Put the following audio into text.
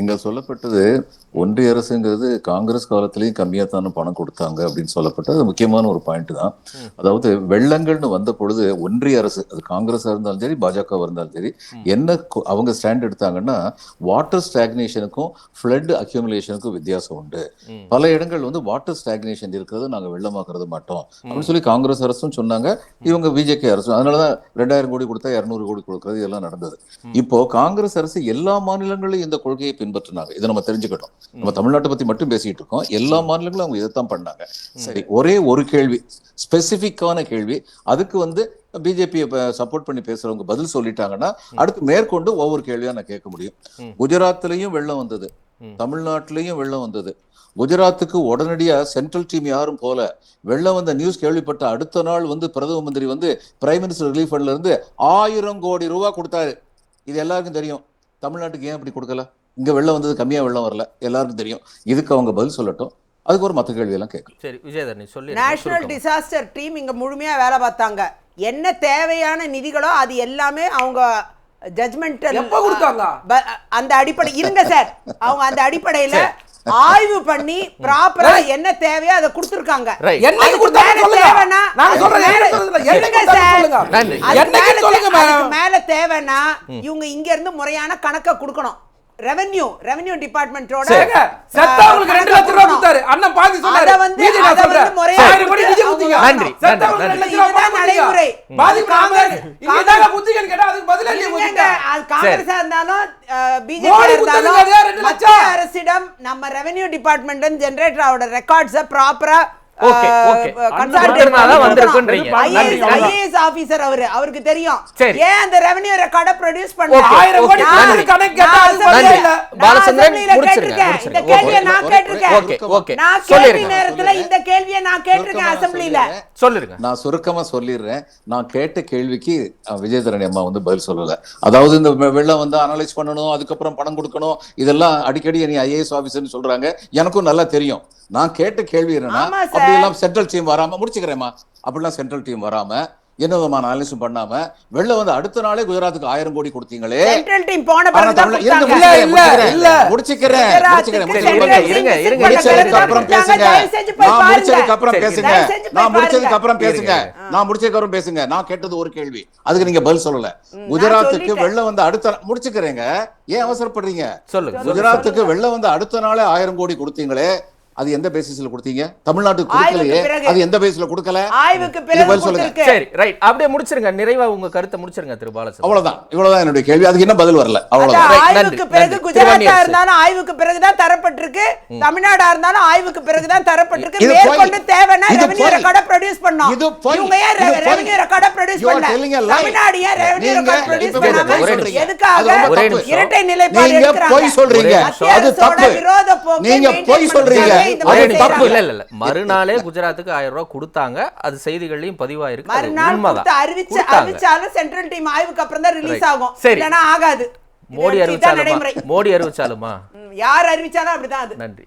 இங்க சொல்லப்பட்டது ஒன்றிய அரசுங்கிறது காங்கிரஸ் காலத்திலயும் கம்மியா தானே பணம் கொடுத்தாங்க அப்படின்னு சொல்லப்பட்டது. அது முக்கியமான ஒரு பாயிண்ட் தான். அதாவது வெள்ளங்கள்னு வந்த பொழுது ஒன்றிய அரசு அது காங்கிரஸா இருந்தாலும் சரி பாஜக இருந்தாலும் சரி என்ன அவங்க ஸ்டாண்ட் எடுத்தாங்கன்னா வாட்டர் ஸ்டாக்னேஷனுக்கும் ஃப்ளட் அக்யூமுலேஷனுக்கும் வித்தியாசம் உண்டு. பல இடங்கள் வந்து வாட்டர் ஸ்டாக்னேஷன் இருக்கிறது நாங்க வெள்ளமாக்குறது மாட்டோம். அப்படின்னு சொல்லி காங்கிரஸ் அரசும் சொன்னாங்க இவங்க பிஜேபி அரசும். அதனாலதான் ரெண்டாயிரம் கோடி கொடுத்தா இருநூறு கோடி கொடுக்கறது இதெல்லாம் நடந்தது. இப்போ காங்கிரஸ் அரசு எல்லா மாநிலங்களிலும் இந்த கொள்கையை பின்பற்றினாங்க. இதை நம்ம தெரிஞ்சுக்கிட்டோம். நம்ம தமிழ்நாட்டை பத்தி மட்டும் பேசிட்டு இருக்கோம். எல்லா மாநிலங்களும் அவங்க இதைத்தான் பண்ணாங்க. சரி. ஒரே ஒரு கேள்வி ஸ்பெசிபிக்கான கேள்வி. அதுக்கு வந்து பிஜேபியை சப்போர்ட் பண்ணி பேசுறவங்க பதில் சொல்லிட்டாங்கன்னா அடுத்து மேற்கொண்டு ஒவ்வொரு கேள்வியா நான் கேட்க முடியும். குஜராத்லயும் வெள்ளம் வந்தது. தமிழ்நாட்டிலையும் வெள்ளம் வந்தது. குஜராத்துக்கு உடனடியா சென்ட்ரல் டீம் யாரும் போல வெள்ளம் வந்த நியூஸ் கேள்விப்பட்ட அடுத்த நாள் வந்து பிரதம மந்திரி வந்து பிரைம் மினிஸ்டர் ரிலீஃப் ஃபண்ட்ல இருந்து ஆயிரம் கோடி ரூபாய் கொடுத்தாரு. இது எல்லாருக்கும் தெரியும். தமிழ்நாட்டுக்கு ஏன் அப்படி கொடுக்கல? இங்க வெள்ளம் வந்தது கம்மியா வெள்ளம் வரல. எல்லாருக்கும் தெரியும். இதுக்கு அவங்க பதில் சொல்லட்டும். அதுக்கு ஒரு மத்த கேள்வி எல்லாம் கேட்கலாம். சரி விஜயதரணி சொல்லி. நேஷனல் டிசாஸ்டர் டீம் இங்க முழுமையா வேலை பார்த்தாங்க. என்ன தேவையான நிதிகளோ அது எல்லாமே அவங்க ஜட்மெண்ட் எப்ப கொடுத்தாங்க? அந்த அடிப்படை இருங்க சார் அவங்க அந்த அடிப்படையில ஆய்வு பண்ணி ப்ராப்பரா என்ன தேவையோ அதை கொடுத்துருக்காங்க. மேல தேவைன்னா இவங்க இங்க இருந்து முறையான கணக்க கொடுக்கணும். ரெவென்யூ ரெவென்யூ டிபார்ட்மெண்டோட சரிங்க. செத்தவங்களுக்கு ரெண்டு லட்சம் ரூபாய் கொடுத்தாரு. அண்ணன் பாதி சொன்னாரு. அத வந்து- மீதி நான் அத சொல்றேன். வந்து முறையா ஆயிரம் கோடி நிதி கொடுத்தீங்க. நன்றி, செத்தவங்களுக்கு நன்றி, ரெண்டு லட்சம் ரூபாய் இதுதான் பணம் நடைமுறை. கொடுத்தீங்க. பாதிக்கப்படாம காங்கிரஸ்- கேட்டா அதுக்கு பதில். அது இருந்தாலும் பிஜேபி இருந்தாலும் மத்திய. அரசிடம் நம்ம ரெவென்யூ டிபார்ட்மெண்ட் ஜெனரேட்டரோட ரெக்கார்ட்ஸ ப்ராப்பரா okay. கொடுத்திருந்தாதான் வந்திருக்குன்றீங்க. ஐஏஎஸ் ஆபீசர் அவரு அவருக்கு தெரியும் சரி. ஏன் அந்த ரெவென்யூ ரெக்கார்ட ப்ரொடியூஸ் ஆயிரம் கோடி. கணக்கு கேட்டா இல்ல. பாலச்சந்திரன். இந்த கேள்வியை நான் கேட்டிருக்கேன். நான் சொல்லிருங்க. கேள்வி நேரத்துல இந்த கேள்வியை நான் கேட்டிருக்கேன் சுருக்கமா அசம்பிளில சொல்லிடுறேன். சொல்லிருங்க நான் சுருக்கமா சொல்லிடுறேன் நான் கேட்ட கேள்விக்கு விஜயதரணி அம்மா வந்து பதில் சொல்லல அதாவது இந்த வெள்ளம் வந்து அனலைஸ் பண்ணணும் அதுக்கப்புறம் பணம் கொடுக்கணும் இதெல்லாம் அடிக்கடி நீ ஐஏஎஸ் ஆபீசர்னு சொல்றாங்க எனக்கும் நல்லா தெரியும் நான் கேட்ட கேள்வி என்னன்னா ஆமா சார். அப்படி எல்லாம் சென்ட்ரல் டீம் வராம முடிச்சுக்கிறேம்மா அப்படிலாம் சென்ட்ரல் டீம் வராம என்ன விதமான அனலைஸும் பண்ணாம வெள்ளம் வந்து அடுத்த நாளே குஜராத்துக்கு ஆயிரம் கோடி கொடுத்தீங்களே. முடிச்சதுக்கு அப்புறம். பேசுங்க. தயவு செஞ்சு போய் நான் பாருங்க. முடிச்சதுக்கு அப்புறம் பேசுங்க. தயவு செஞ்சு போய் நான் முடிச்சதுக்கு பாருங்க. அப்புறம் பேசுங்க. நான் முடிச்சதுக்கு அப்புறம் பேசுங்க. நான் கேட்டது ஒரு கேள்வி. அதுக்கு நீங்க பதில் சொல்லல. குஜராத்துக்கு. வெள்ளம் வந்து அடுத்த முடிச்சுக்கிறேங்க. ஏன் அவசரப்படுறீங்க? சொல்லுங்க குஜராத்துக்கு வெள்ளம் வந்து அடுத்த நாளே ஆயிரம் கோடி கொடுத்தீங்களே. அது எந்த பேசிஸ்ல கொடுத்தீங்க தமிழ்நாட்டுக்கு கொடுக்கலையே பிறகு. அது எந்த பேசிஸ்ல கொடுக்கல ஆய்வுக்கு பிறகு சொல்லுங்க. சரி ரைட் அப்படியே முடிச்சிருங்க நிறைவா உங்க கருத்தை முடிச்சிருங்க திரு பாலச்சந்திரன் அவ்வளவுதான் இவ்வளவுதான் என்னுடைய கேள்வி அதுக்கு என்ன பதில் வரல அவ்வளவுதான் ஆய்வுக்கு பிறகு. குஜராத்தா. இருந்தாலும் ஆய்வுக்கு பிறகுதான் தரப்பட்டிருக்கு தமிழ்நாடா இருந்தாலும் ஆய்வுக்கு பிறகுதான் தரப்பட்டிருக்கு இது மேற்கொண்டு. தேவைன்னா ரெவென்யூ. ரெக்கார்ட ப்ரொடியூஸ் பண்ணோம். இவங்க ஏன். ரெவென்யூ ரெக்கார்ட ப்ரொடியூஸ் பண்ணல. தமிழ்நாடு ஏன் ரெவென்யூ நீங்க ரெக்கார்ட் ப்ரொடியூஸ் பண்ணாம. எதுக்காக. இரட்டை நிலைப்பாடு நீங்க எடுக்கிறாங்க பொய் சொல்றீங்க அது தப்பு நீங்க பொய் சொல்றீங்க மறுநாளே குஜராத்துக்கு ஆயிரம் ரூபாய் கொடுத்தாங்க. அது செய்திகள்லயும் பதிவாயிருக்கு மறுநாள் அறிவிச்சு. அறிவிச்சாலும் சென்ட்ரல் டீம் ஆய்வுக்கு அப்புறம் தான் ரிலீஸ். ஆகும். சரி. ஆகாது. மோடி அறிவிச்சாலுமா? மோடி அறிவிச்சாலுமா? யார் அறிவிச்சாலும் அப்படிதான் அது. நன்றி.